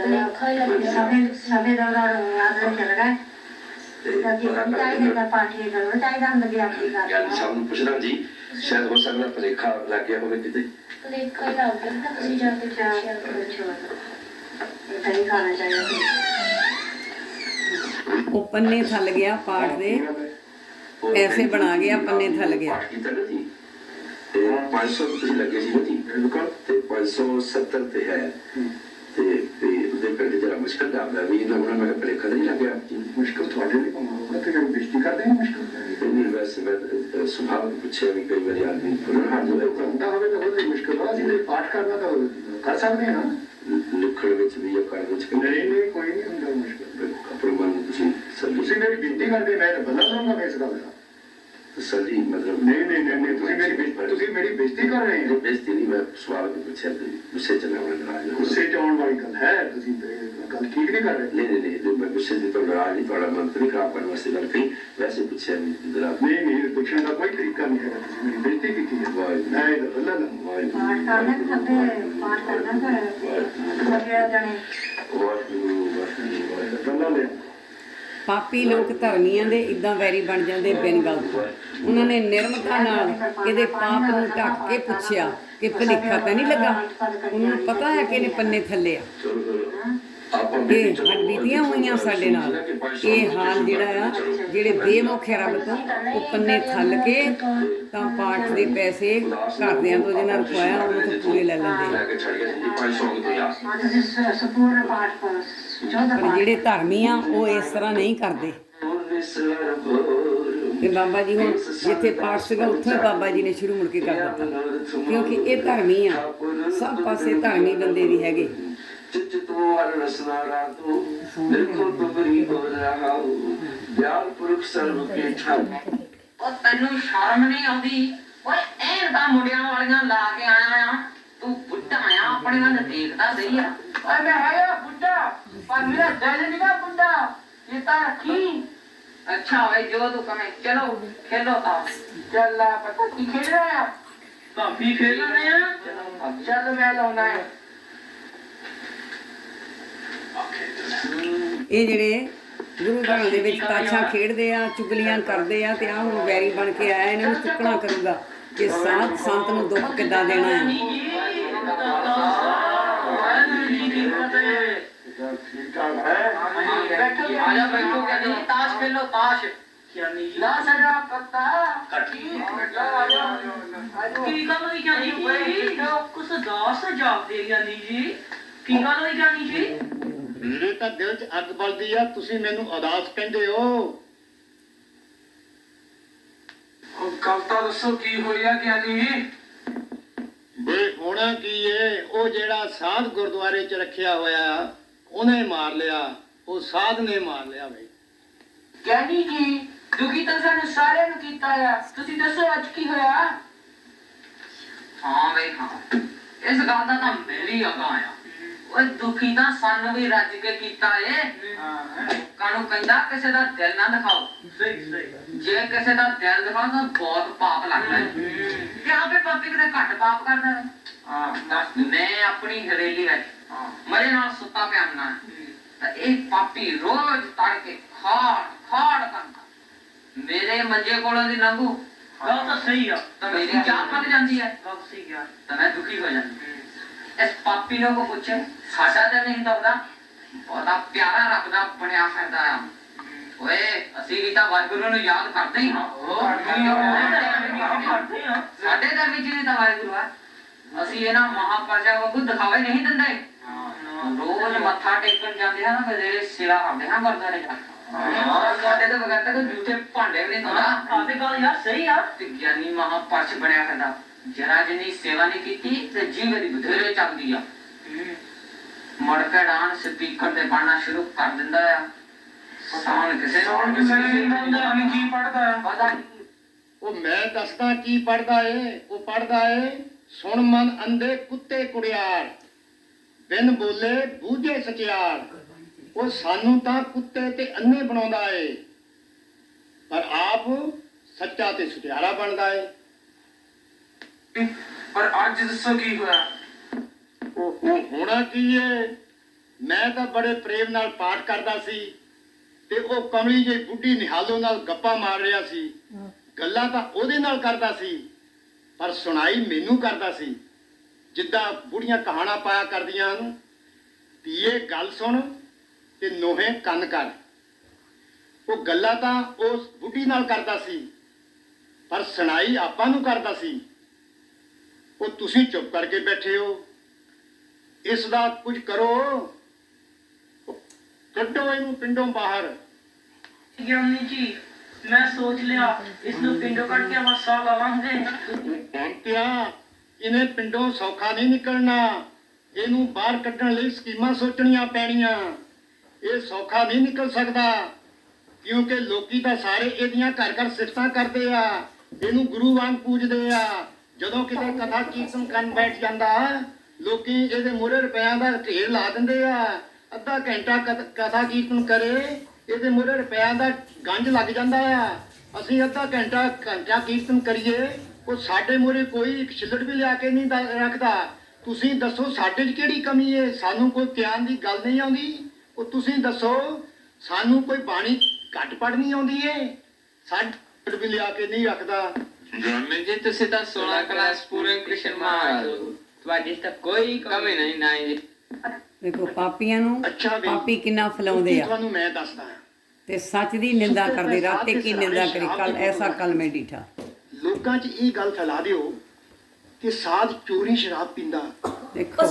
[SPEAKER 6] ਲੇਖਾ ਹੀ। ਲੱਗਿਆ ਸਭੇ ਸਭੇ ਦਾ ਆਦਰ ਚੱਲ ਰਿਹਾ ਗਿਆ ਕਰਨਾ
[SPEAKER 7] ਸਾਹਿਬ ਨੂੰ ਪੁੱਛਣਾ ਜੀ ਸ਼ਾਇਦ ਹੋ ਸਕਦਾ ਭੁਲੇਖਾ ਲੱਗ ਗਿਆ ਹੋਵੇ ਕਿਤੇ।
[SPEAKER 6] ਲੇਖਾ ਹੀ ਲੱਗ ਗਿਆ ਤੁਸੀਂ ਜਾ ਕੇ ਪੁੱਛਿਆ ਕਰੋ। ਇਹ ਨਹੀਂ ਖਾਣਾ ਚਾਹੀਦਾ।
[SPEAKER 3] ਉਹ ਪੰਨੇ ਥੱਲ ਗਿਆ ਪਾਠ ਦੇ। ਐਸੇ ਬਣਾ ਗਿਆ ਪੰਨੇ ਥੱਲ ਗਿਆ।
[SPEAKER 7] ਤੇ 500 ਤੁਸੀਂ ਲੱਗੇ ਸੀ ਨਾ ਜੀ ਬਿਲਕੁਲ ਤੇ 570 ਤੇ ਹੈ। ਤੇ ਤੇ ਉਹਦੇ ਪਿੰਡ ਜਿਹੜਾ ਮੁਸ਼ਕਲ ਦਾ ਆਉਂਦਾ ਵੀ ਇਹਨਾਂ ਉਹਨਾਂ ਮੈਂ ਭੁਲੇਖਾ ਨਹੀਂ ਲੱਗਿਆ। ਮੁਸ਼ਕਲ ਤੁਹਾਡੇ ਲਈ ਹੋਊਗਾ ਤੇ ਜਿਹੜੀ ਬਿਸ਼ਤੀ ਕਰਦੇ ਨੇ ਮੁਸ਼ਕਲ ਨਹੀਂ ਵੈਸੇ ਮੈਂ ਸੁਭਾਅ ਨੂੰ ਪੁੱਛਿਆ ਵੀ ਕਈ ਵਾਰੀ ਆਦਮੀ ਹਾਰ ਜੋ ਹੈ ਤਾਂ ਹੁੰਦਾ ਹੋਵੇ ਤਾਂ ਉਹਦੀ ਮੁਸ਼ਕਲ ਆ ਜੀ ਪਾਠ ਕਰਨਾ ਤਾਂ ਕਰ ਸਕਦੇ ਹਾਂ ਲਿਖਣ ਵਿੱਚ ਵੀ ਜਾਂ ਕਰਨ ਵਿੱਚ ਨਹੀਂ ਨਹੀਂ ਕੋਈ ਨਹੀਂ ਹੁੰਦਾ ਮੁਸ਼ਕਲ। ਆਪਣੇ ਮਨ ਨੂੰ ਤੁਸੀਂ ਤੁਸੀਂ ਮੇਰੀ ਬੇਨਤੀ ਕਰਦੇ ਮੈਂ ਬਦਲ ਲਵਾਂਗਾ ਮੈਂ ਇਸ ਗੱਲ ਦਾ। ਤਸੱਲੀ ਮਤਲਬ ਨਹੀਂ ਨਹੀਂ ਨਹੀਂ ਤੁਸੀਂ ਮੇਰੀ ਬੇਇੱਜ਼ਤੀ ਤੁਸੀਂ ਮੇਰੀ ਬੇਇੱਜ਼ਤੀ ਕਰ ਰਹੇ ਹੋ? ਬੇਇੱਜ਼ਤੀ ਨਹੀਂ ਮੈਂ ਸਵਾਲ ਪੁੱਛਿਆ ਤੇ ਗੁੱਸੇ ਚ ਨਾ ਹੋਣਾ ਨਾਰਾਜ਼ ਗੁੱਸੇ ਚ ਆਉਣ ਵਾਲੀ ਗੱਲ ਹੈ ਤੁਸੀਂ ਗੱਲ ਠੀਕ ਨਹੀਂ ਕਰ ਰਹੇ? ਨਹੀਂ ਨਹੀਂ ਨਹੀਂ ਮੈਂ ਗੁੱਸੇ ਚ ਤੋਂ ਨਾਰਾਜ਼ ਨਹੀਂ ਤੁਹਾਡਾ ਮਨ ਨਹੀਂ ਖਰਾਬ ਕਰਨ ਵਾਸਤੇ ਗੱਲ ਕਹੀ ਵੈਸੇ ਪੁੱਛਿਆ ਵੀ ਜਰਾ ਨਹੀਂ ਨਹੀਂ ਪੁੱਛਣ ਦਾ ਕੋਈ ਤਰੀਕਾ ਨਹੀਂ ਹੈ ਤੁਸੀਂ ਮੇਰੀ ਬੇਇੱਜ਼ਤੀ ਕੀਤੀ ਹੈ। ਮੈਂ ਇਹ ਅੱਲਾ ਦਾ
[SPEAKER 6] ਪਾਠ ਕਰਨਾ ਸਭੇ ਪਾਠ ਕਰਨਾ ਫਿਰ
[SPEAKER 7] ਵਾਹਿਗੁਰੂ। ਵਾਹਿਗੁਰੂ ਵਾਹਿਗੁਰੂ ਲੈ
[SPEAKER 3] ਪਾਪੀ ਲੋਕ ਧਰਮੀਆਂ ਦੇ ਇਦਾਂ ਵੈਰੀ ਬਣ ਜਾਂਦੇ ਬਿਨ ਗੱਲ ਤੋਂ। ਉਹਨਾਂ ਨੇ ਨਿਰਮਤਾ ਨਾਲ ਇਹਦੇ ਪਾਪ ਨੂੰ ਢੱਕ ਕੇ ਪੁੱਛਿਆ ਕਿ ਭਲੇਖਾ ਤਾਂ ਨਹੀਂ ਲੱਗਾ ਉਹਨਾਂ ਨੂੰ ਪਤਾ ਹੈ ਕਿ ਇਹਨੇ ਪੰਨੇ ਥੱਲੇ ਆ ਇਹ ਬੀਤੀਆਂ ਹੋਈਆਂ ਸਾਡੇ ਨਾਲ। ਇਹ ਹਾਲ ਜਿਹੜਾ ਆ, ਜਿਹੜੇ ਬੇਮੁਖ ਹੈ ਰੱਬ ਤੋਂ ਉਹ ਪੰਨੇ ਥੱਲ ਕੇ ਤਾਂ ਪਾਠ ਦੇ ਪੈਸੇ ਘਰਦਿਆਂ ਤੋਂ ਜਿਹਨਾਂ ਰਖਵਾਇਆ ਉਹਨਾਂ ਤੋਂ ਪੂਰੇ ਲੈ ਲੈਂਦੇ ਪਰ ਜਿਹੜੇ ਧਰਮੀ ਆ, ਉਹ ਇਸ ਤਰ੍ਹਾਂ ਨਹੀਂ ਕਰਦੇ। ਤੇ ਬਾਬਾ ਜੀ ਹੁਣ ਜਿੱਥੇ ਪਾਠ ਸੀਗਾ, ਉੱਥੇ ਬਾਬਾ ਜੀ ਨੇ ਸ਼ੁਰੂ ਮੁੜ ਕੇ ਕਰ ਦਿੱਤਾ। ਕਿਉਂਕਿ ਇਹ ਧਰਮੀ ਆ, ਸਭ ਪਾਸੇ ਧਰਮੀ ਬੰਦੇ ਵੀ ਹੈਗੇ।
[SPEAKER 7] ਚਿੱਤ ਤੋਂ ਹਰ ਰਸਨਾ ਰਾਤੂ ਦੇਖੋ ਤੁਮਰੀ ਹੋ ਰਹਾ ਹੂੰ ਗਿਆਨ ਪੁਰਖ ਸਰਬ ਕੇ ਠਾਕ
[SPEAKER 5] ਉਹ ਤੈਨੂੰ ਸ਼ਰਮ ਨਹੀਂ ਆਉਂਦੀ? ਓਏ ਐਂ ਤਾਂ ਮੁੰਡਿਆਂ ਵਾਲੀਆਂ ਲਾ ਕੇ ਆਇਆ ਆ। ਤੂੰ ਬੁੱਢਾ ਆ ਆਪਣੇ ਵੱਲ ਦੇਖਦਾ ਸਹੀ ਆ। ਓਏ ਮੈਂ ਆਇਆ ਬੁੱਢਾ ਪਰ ਮੇਰਾ ਦਿਲ ਨਹੀਂ ਨਾ ਬੁੱਢਾ। ਇਹ ਤਾਂ ਰੱਖੀ। ਅੱਛਾ ਓਏ ਜੋ ਤੂੰ ਕਮੇ ਚਲੋ ਖੇਲੋ ਆ ਚੱਲ ਆ ਪਤਾ ਕੀ ਖੇਡ ਰਿਹਾ? ਆ ਕਾਫੀ ਖੇਡ ਰਹੇ ਆ? ਚੱਲ ਮੈਂ ਲਾਉਣਾ ਹੈ
[SPEAKER 3] ਇਹ ਜਿਹੜੇ ਗੁਰੂ ਘਰ ਦੇ ਵਿੱਚ ਤਾਸ਼ਾਂ ਖੇਡਦੇ ਆ, ਚੁਗਲੀਆਂ ਕਰਦੇ ਆ ਤੇ ਆ ਹੁਣ ਵੈਰੀ ਬਣ ਕੇ ਆਇਆ, ਇਹਨਾਂ ਨੂੰ ਚੁੱਕਣਾ ਕਰੂਗਾ ਕਿ ਸਾਧ ਸੰਤ ਨੂੰ ਦੁੱਖ ਕਿੱਦਾਂ ਦੇਣਾ ਹੈ?
[SPEAKER 5] ਬੈਠੋ ਬੈਠੋ ਕਹਿੰਦੇ ਤਾਸ਼ ਖੇਲੋ ਤਾਸ਼ ਗਿਆਨੀ ਜੀ
[SPEAKER 4] ਨਾ ਸਦਾ ਪੱਤਾ
[SPEAKER 5] ਕੀ ਗੱਲ ਹੋਈ ਗਿਆਨੀ ਜੀ ਕੁਛ ਦਾਸ ਜਾਪਦੇ ਗਿਆਨੀ ਜੀ ਕੀ ਗੱਲ ਹੋਈ ਗਿਆਨੀ ਜੀ?
[SPEAKER 8] ਮੇਰੇ ਤਾਂ ਦਿਲ 'ਚ ਅੱਗ ਬਲਦੀ ਆ ਤੁਸੀਂ ਮੈਨੂੰ ਉਦਾਸ ਕਹਿੰਦੇ ਹੋ।
[SPEAKER 9] ਉਹ ਗੱਲ ਤਾਂ ਦੱਸੋ ਕੀ ਹੋਇਆ ਗਿਆਨੀ ਜੀ?
[SPEAKER 8] ਵੇ ਹੋਣਾ ਕੀ ਏ? ਉਹ ਜਿਹੜਾ ਸਾਧ ਗੁਰਦੁਆਰੇ 'ਚ ਰੱਖਿਆ ਹੋਇਆ ਉਹਨੇ ਮਾਰ ਲਿਆ। ਉਹ ਸਾਧ ਨੇ ਮਾਰ ਲਿਆ ਬਈ।
[SPEAKER 4] ਗਿਆਨੀ ਜੀ ਦੁਖੀ ਤਾਂ ਸਾਨੂੰ ਸਾਰਿਆਂ ਨੂੰ ਕੀਤਾ ਆ। ਤੁਸੀਂ ਦੱਸੋ ਅੱਜ ਕੀ ਹੋਇਆ?
[SPEAKER 5] ਹਾਂ ਬਈ ਹਾਂ। ਇਸ ਗੱਲ ਦਾ ਤਾਂ ਮੇਰੀ ਅਗਾ ਆਇਆ ਓਏ ਦੁਖੀ ਤਾਂ ਸਾਨੂੰ ਵੀ ਰੱਜ ਕੇ ਕੀਤਾ ਏ। ਲੋਕਾਂ ਨੂੰ ਕਹਿੰਦਾ ਕਿਸੇ ਦਾ ਦਿਲ ਨਾ ਦਿਖਾਓ।
[SPEAKER 9] ਸਹੀ ਸਹੀ।
[SPEAKER 5] ਜੇ ਕਿਸੇ ਦਾ ਦਿਲ ਦਿਖਾਓ ਤਾਂ ਬਹੁਤ ਪਾਪ ਲੱਗਦਾ ਹੈ। ਤੇ ਆਪੇ ਪਾਪੀ ਕਿਤੇ ਘੱਟ ਪਾਪ ਕਰਦਾ ਹੈ
[SPEAKER 9] ਹਾਂ
[SPEAKER 5] ਮੈਂ ਆਪਣੀ ਹਵੇਲੀ ਵਿੱਚ ਮਰੇ ਨਾਲ ਸੁੱਤਾ ਪਿਆ ਹੁੰਨਾ ਤਾਂ ਇਹ ਪਾਪੀ ਰੋਜ਼ ਤੜਕੇ ਖਾੜ ਖਾੜ ਕਰਦਾ ਮੇਰੇ ਮੰਜੇ ਕੋਲੋਂ ਦੀ ਲੰਘੂ।
[SPEAKER 9] ਗੱਲ ਤਾਂ ਸਹੀ ਆ।
[SPEAKER 5] ਤਾਂ ਮੇਰੀ ਜਾਨ ਫਟ ਜਾਂਦੀ ਹੈ
[SPEAKER 9] ਗੱਲ ਸਹੀ ਗਿਆ
[SPEAKER 5] ਤਾਂ ਮੈਂ ਦੁਖੀ ਹੋ ਜਾਂਦਾ ਇਸ ਪਾਪੀ ਨੂੰ ਕੋ ਪੁੱਛੇ ਸਾਡਾ ਤਾਂ ਨਹੀਂ ਦਬਦਾ ਬਹੁਤਾ ਪਿਆਰਾ ਰੱਬ ਦਾ ਬਣਿਆ ਫਿਰਦਾ ਆ ਓਏ ਅਸੀਂ ਵੀ ਤਾਂ ਵਾਹਿਗੁਰੂ ਨੂੰ ਯਾਦ ਕਰਦੇ ਹੀ
[SPEAKER 9] ਆ
[SPEAKER 5] ਸਾਡੇ ਦਾ ਵੀ ਤਾਂ ਵਾਹਿਗੁਰੂ ਆ ਅਸੀਂ ਇਹਨਾਂ ਮਹਾਪਰਜਾ ਵਾਂਗੂ ਦਿਖਾਵੇ ਨਹੀਂ ਦਿੰਦੇ ਰੋਜ਼ ਮੱਥਾ ਟੇਕਣ ਜਾਂਦੇ ਹਾਂ ਨਾ ਬਦੇ ਸੇਵਾ ਕਰਦੇ ਹਾਂ ਗੁਰਦੁਆਰੇ ਜਾ। ਸਾਡੇ ਤੋਂ ਬਗੈਰ ਤਾਂ ਜੂਠੇ ਭਾਂਡੇ ਵੀ ਨਹੀਂ ਧੋਣਾ
[SPEAKER 9] ਆਦੇ ਗੱਲ ਯਾਰ ਸਹੀ ਆ
[SPEAKER 5] ਤੇ ਗਿਆਨੀ ਮਹਾਪਰਸ਼ ਬਣਿਆ ਫਿਰਦਾ ਜਰਾ ਜਿੰਨੀ ਸੇਵਾ ਨਹੀਂ ਕੀਤੀ ਤੇ ਜੀਵ ਦੀ ਬਥੇਰੇ ਚੱਲਦੀ ਆ। ਮੁੜ ਕੇ ਡਾਂਸ ਸਪੀਕਰ ਤੇ ਪੜਨਾ ਸ਼ੁਰੂ ਕਰ ਦਿੰਦਾ ਆ। ਸਾਉਣ ਕਿਸੇ
[SPEAKER 9] ਸੌਣ ਕਿਸੇ ਨਹੀਂ ਮੰਨਦਾ ਨਹੀਂ ਕੀ ਪੜਦਾ
[SPEAKER 5] ਪਤਾ ਨਹੀਂ।
[SPEAKER 8] ਉਹ ਮੈਂ ਦੱਸਦਾ ਕੀ ਪੜਦਾ ਏ ਉਹ ਪੜਦਾ ਏ ਸੁਣ ਮਨ ਅੰਦੇ ਕੁੱਤੇ ਕੁੜਿਆਰ ਬਿਨ ਬੋਲੇ ਬੂਝੇ ਸਚਿਆਰ। ਉਹ ਸਾਨੂੰ ਤਾਂ ਕੁੱਤੇ ਤੇ ਅੰਨੇ ਬਣਾਉਂਦਾ ਏ ਪਰ ਆਪ ਸੱਚਾ ਤੇ ਸੁਟਿਆਰਾ ਬਣਦਾ ਏ।
[SPEAKER 9] ਪਰ ਅੱਜ ਦੱਸੋ ਕੀ ਹੋਇਆ?
[SPEAKER 8] ਉਹ ਉਹ ਹੋਣਾ ਕੀ ਏ? ਮੈਂ ਤਾਂ ਬੜੇ ਪ੍ਰੇਮ ਨਾਲ ਪਾਠ ਕਰਦਾ ਸੀ ਤੇ ਉਹ ਕਮਲੀ ਜਿਹੀ ਬੁੱਢੀ ਨਿਹਾਲੋ ਨਾਲ ਗੱਪਾਂ ਮਾਰ ਰਿਹਾ ਸੀ। ਗੱਲਾਂ ਤਾਂ ਉਹਦੇ ਨਾਲ ਕਰਦਾ ਸੀ ਪਰ ਸੁਣਾਈ ਮੈਨੂੰ ਕਰਦਾ ਸੀ। ਜਿੱਦਾਂ ਬੁੜੀਆਂ ਕਹਾਣਾ ਪਾਇਆ ਕਰਦੀਆਂ ਹਨ ਧੀਏ ਗੱਲ ਸੁਣ ਤੇ ਨੋਹੇ ਕੰਨ ਕਰ। ਉਹ ਗੱਲਾਂ ਤਾਂ ਉਸ ਬੁੱਢੀ ਨਾਲ ਕਰਦਾ ਸੀ ਪਰ ਸੁਣਾਈ ਆਪਾਂ ਨੂੰ ਕਰਦਾ ਸੀ। ਉਹ ਤੁਸੀਂ ਚੁੱਪ ਕਰਕੇ ਬੈਠੇ ਹੋ। ਇਸ ਦਾ ਕੁਝ ਕਰੋ। ਕੱਢੋ ਇਹਨੂੰ ਪਿੰਡੋਂ ਬਾਹਰ।
[SPEAKER 9] ਗਿਆਨੀ ਜੀ ਮੈਂ ਸੋਚ ਲਿਆ ਇਸ ਨੂੰ ਪਿੰਡੋਂ ਕੱਢ ਕੇ ਸਾਹ ਲਾਵਾਂਗੇ।
[SPEAKER 8] ਬੰਤਿਆ ਇਹਨੇ ਪਿੰਡੋਂ ਸੌਖਾ ਨਹੀਂ ਨਿਕਲਣਾ। ਇਹਨੂੰ ਬਾਹਰ ਕੱਢਣ ਲਈ ਸਕੀਮਾਂ ਸੋਚਣੀਆਂ ਪੈਣੀਆਂ। ਇਹ ਸੌਖਾ ਨਹੀਂ ਨਿਕਲ ਸਕਦਾ। ਕਿਉਂਕਿ ਲੋਕੀ ਤਾਂ ਸਾਰੇ ਇਹਦੀਆਂ ਘਰ ਘਰ ਸਿਫਤਾਂ ਕਰਦੇ ਆ। ਇਹਨੂੰ ਗੁਰੂ ਵਾਂਗ ਪੂਜਦੇ ਆ। ਜਦੋਂ ਕਿਤੇ ਕਥਾ ਕੀਰਤਨ ਕਰਨ ਬੈਠ ਜਾਂਦਾ, ਲੋਕੀ ਇਹਦੇ ਮੂਹਰੇ ਰੁਪਿਆਂ ਦਾ ਢੇਰ ਲਾ ਦਿੰਦੇ ਆ, ਅੱਧਾ ਘੰਟਾ ਕਥਾ ਕੀਰਤਨ ਕਰੇ, ਇਹਦੇ ਮੂਹਰੇ ਰੁਪਿਆਂ ਦਾ ਗੰਜ ਲੱਗ ਜਾਂਦਾ ਆ। ਅਸੀਂ ਅੱਧਾ ਘੰਟਾ ਘੰਟਾ ਕੀਰਤਨ ਕਰੀਏ, ਉਹ ਸਾਡੇ ਮੂਹਰੇ ਕੋਈ ਇੱਕ ਛਿੱਲੜ ਵੀ ਲਿਆ ਕੇ ਨਹੀਂ ਰੱਖਦਾ। ਤੁਸੀਂ ਦੱਸੋ ਸਾਡੇ 'ਚ ਕਿਹੜੀ ਕਮੀ ਹੈ ਸਾਨੂੰ ਕੋਈ ਗਿਆਨ ਦੀ ਗੱਲ ਨਹੀਂ ਆਉਂਦੀ? ਉਹ ਤੁਸੀਂ ਦੱਸੋ, ਸਾਨੂੰ ਕੋਈ ਬਾਣੀ ਘੱਟ ਪੜਨੀ ਆਉਂਦੀ ਏ? ਸਾਡੇ ਵੀ ਲਿਆ ਕੇ ਨਹੀਂ ਰੱਖਦਾ।
[SPEAKER 10] ਤੁਸੀਂ ਤਾਂ 16 ਕਲਾਸ ਪੂਰੇ ਕ੍ਰਿਸ਼ਨ ਮਹਾਰਾਜ ਹੋ। ਤੁਹਾਡੀ ਤਾਂ ਕੋਈ ਕਮੀ ਨਹੀਂ ਨਾ ਜੀ
[SPEAKER 3] ਦੇਖੋ ਪਾਪੀਆਂ ਨੂੰ
[SPEAKER 8] ਅੱਛਾ
[SPEAKER 3] ਪਾਪੀ ਕਿੰਨਾ ਫਲਾਉਂਦੇ ਆ।
[SPEAKER 8] ਤੁਹਾਨੂੰ ਮੈਂ ਦੱਸਦਾ। ਹਾਂ
[SPEAKER 3] ਤੇ ਸੱਚ ਦੀ ਨਿੰਦਾ ਕਰਦੇ ਰਾਤੇ ਕੀ ਨਿੰਦਾ ਕਰੀ? ਕੱਲ ਐਸਾ ਕੱਲ ਮੈਂ ਡੀਠਾ
[SPEAKER 8] ਲੋਕਾਂ 'ਚ ਇਹ ਗੱਲ ਫੈਲਾ ਦਿਓ ਕਿ ਸਾਧ ਚੋਰੀ ਸ਼ਰਾਬ ਪੀਂਦਾ।
[SPEAKER 3] ਦੇਖੋ।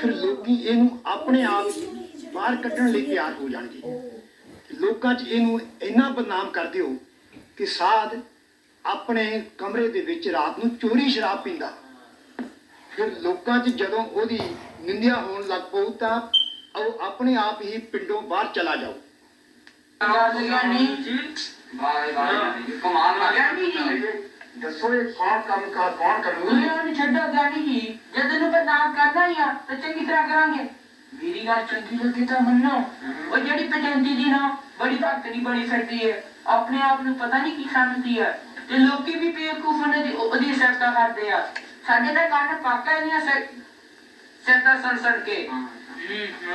[SPEAKER 8] ਫਿਰ ਲੋਕੀ ਇਹਨੂੰ ਆਪਣੇ ਆਪ ਹੀ ਬਾਹਰ ਕੱਢਣ ਲਈ ਤਿਆਰ ਹੋ ਜਾਣਗੇ। ਲੋਕਾਂ 'ਚ ਇਹਨੂੰ ਇੰਨਾ ਬਦਨਾਮ ਕਰ ਦਿਓ ਕਿ ਸਾਧ ਆਪਣੇ ਕਮਰੇ ਦੇ ਵਿੱਚ ਰਾਤ ਨੂੰ ਚੋਰੀ ਸ਼ਰਾਬ ਪੀਂਦਾ। ਫਿਰ ਲੋਕਾਂ 'ਚ ਜਦੋਂ ਉਹਦੀ ਨਿੰਦਿਆ ਹੋਣ ਲੱਗ ਪਊ ਤਾਂ ਉਹ ਆਪਣੇ ਆਪ ਹੀ ਪਿੰਡੋਂ ਬਾਹਰ ਚਲਾ ਜਾਊ।
[SPEAKER 4] ਗਿਆਨੀ
[SPEAKER 9] ਜੀ
[SPEAKER 5] ਵਾਹ ਵਾਹ ਕਮਾਲ ਕਰ ਗਿਆ
[SPEAKER 8] ਦੱਸੋ ਇਹ ਕੌਣ ਕੰਮ ਕਰ ਕੌਣ ਕਰੂਗਾ?
[SPEAKER 4] ਦੁਨੀਆ ਨੂੰ ਛੱਡੋ ਗਿਆਨੀ ਜੀ। ਜੇ ਤੈਨੂੰ ਬਦਨਾਮ ਕਰਨਾ ਹੀ ਆ ਤਾਂ ਚੰਗੀ ਤਰ੍ਹਾਂ ਕਰਾਂਗੇ। ਮੇਰੀ ਗੱਲ ਚੰਗੀ ਲੱਗੀ ਤਾਂ ਮੰਨੋ। ਉਹ ਜਿਹੜੀ ਪਜੰਦੀ ਦੀ ਨਾ ਬੜੀ ਭਗਤਣੀ ਬਣੀ ਫਿਰਦੀ ਹੈ ਆਪਣੇ ਆਪ ਨੂੰ ਪਤਾ ਨਹੀਂ ਕੀ ਸਮਝਦੀ ਹੈ ਤੇ ਲੋਕੀ ਵੀ ਬੇਵਕੂਫ ਉਹਨਾਂ ਦੀ ਉਹਦੀ ਸਰਤਾ ਕਰਦੇ ਆ ਸਾਡੇ ਤਾਂ ਕੰਨ ਪਾਕਾ ਨਹੀਂ ਆ ਸਰਤਾ ਸੜ ਕੇ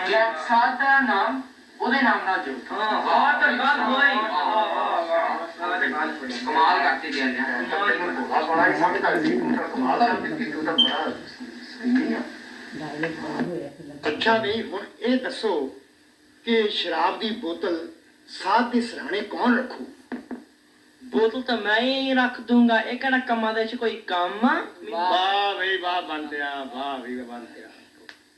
[SPEAKER 4] ਜਾਂ ਸਾਧ ਦਾ ਨਾਮ ਉਹਦੇ ਨਾਮ ਨਾਲ ਜੋ
[SPEAKER 9] ਹਾਂ ਆਹ ਤਾਂ ਗੱਲ ਹੋਈ
[SPEAKER 5] ਕਮਾਲ ਕਰਤੇ
[SPEAKER 8] ਬੜਾ ਕਮਾਲ ਤੂੰ ਤਾਂ ਬੜਾ ਅੱਛਾ ਵੀ ਹੁਣ ਇਹ ਦੱਸੋ ਕਿ ਸ਼ਰਾਬ ਦੀ ਬੋਤਲ ਸਾਧ ਦੇ ਸਰਾਣੇ ਕੌਣ ਰੱਖੂ
[SPEAKER 9] ਬੋਤਲ ਤਾਂ ਮੈਂ ਹੀ ਰੱਖ ਦੂੰਗਾ। ਇਹ ਕਿਹੜਾ ਕੰਮਾਂ ਦੇ ਚ ਕੋਈ ਕੰਮ ਆ?
[SPEAKER 8] ਵਾਹ ਬਈ ਵਾਹ ਬੰਦਿਆ ਵਾਹ ਵੀ ਬੰਦਿਆ।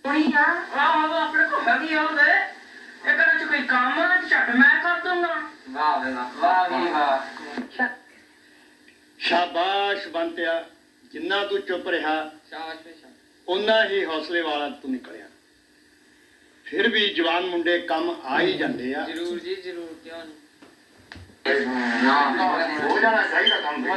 [SPEAKER 9] ਕੁੜੀ ਆ ਆਹ ਉਹ ਆਪਣੇ ਕੋ ਹੈਗੀ ਆ ਉਹਦੇ। ਇਹ ਕਿਹੜਾ ਚ ਕੋਈ ਕੰਮ ਆ ਝੱਟ ਮੈਂ ਕਰ ਦੂੰਗਾ।
[SPEAKER 10] ਵਾਹ ਵੇ ਵਾਹ ਵਾਹ ਵੀ ਵਾਹ।
[SPEAKER 8] ਸ਼ਾਬਾਸ਼ ਬੰਦਿਆ ਜਿੰਨਾ ਤੂੰ ਚੁੱਪ ਰਿਹਾ
[SPEAKER 10] ਸ਼ਾਬਾਸ਼ ਵੇ ਸ਼ਾਬਾਸ਼।
[SPEAKER 8] ਉਨਾ ਹੀ ਹੌਸਲੇ ਵਾਲਾ ਤੂੰ ਨਿਕਲਿਆ। ਫਿਰ ਵੀ ਜਵਾਨ ਮੁੰਡੇ ਕੰਮ ਆ ਹੀ ਜਾਂਦੇ ਆ।
[SPEAKER 10] ਜ਼ਰੂਰ ਜੀ ਜ਼ਰੂਰ ਕਿਉਂ ਨਹੀਂ すごいじゃないで
[SPEAKER 8] すか、いいか、そんな。